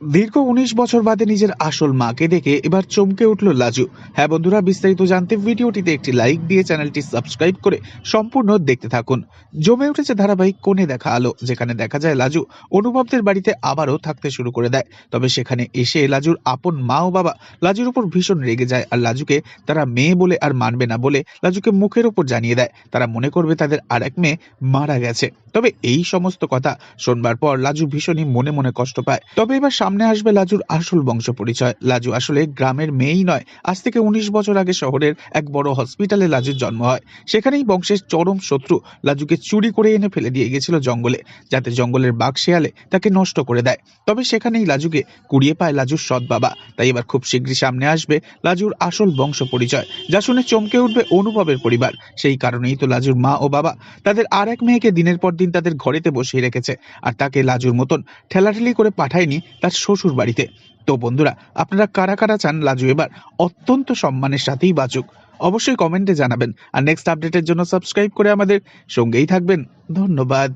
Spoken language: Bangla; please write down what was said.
দীর্ঘ উনিশ বছর বাদে নিজের আসল মাকে দেখে এবার চমকে উঠল লাজু। হ্যাঁ বন্ধুরা, বিস্তারিত জানতে ভিডিওটিতে একটি লাইক দিয়ে চ্যানেলটি সাবস্ক্রাইব করে সম্পূর্ণ দেখতে থাকুন। জমে উঠেছে ধারাবাহিক কোণে দেখা আলো, যেখানে দেখা যায় লাজু অনুভবদের বাড়িতে আবারও থাকতে শুরু করে দেয়। তবে সেখানে এসে লাজুর আপন মা ও বাবা লাজুর উপর ভীষণ রেগে যায় আর লাজুকে তারা মেয়ে বলে আর মানবে না বলে লাজুকে মুখের ওপর জানিয়ে দেয়। তারা মনে করবে তাদের আর এক মেয়ে মারা গেছে। তবে এই সমস্ত কথা শোনবার পর লাজু ভীষণই মনে মনে কষ্ট পায়। তবে এবার সামনে আসবে লাজুর আসল বংশ পরিচয় লাজু আসলে গ্রামের মেয়েই নয়, আজ থেকে উনিশ বছর আগে শহরের এক বড় হসপিটালে লাজুর জন্ম হয়। সেখানেই বংশের চরম শত্রু লাজুকে চুরি করে এনে ফেলে দিয়ে গেছিল জঙ্গলে, যাতে জঙ্গলের বাঘ শেয়ালে তাকে নষ্ট করে দেয়। তবে সেখানেই লাজুকে কুড়িয়ে পায় লাজুর সৎ বাবা। তাই এবার খুব শীঘ্রই সামনে আসবে লাজুর আসল বংশ পরিচয় যা শুনে চমকে উঠবে অনুভবের পরিবার। সেই কারণেই তো লাজুর মা ও বাবা তাদের আর এক মেয়েকে দিনের পর দিন তাদের ঘরেতে বসিয়ে রেখেছে। আর তাকে লাজুর মতন ঠেলাঠেলি করে পাঠায়নি, তার শ্বশুর বাড়িতে তো বন্ধুরা, আপনারা কারা কারা চান লাজু এবার? অত্যন্ত সম্মানের সাথেই বাঁচুক। অবশ্যই কমেন্টে জানাবেন। আর নেক্সট আপডেটের জন্য সাবস্ক্রাইব করে আমাদের সঙ্গেই থাকবেন। ধন্যবাদ।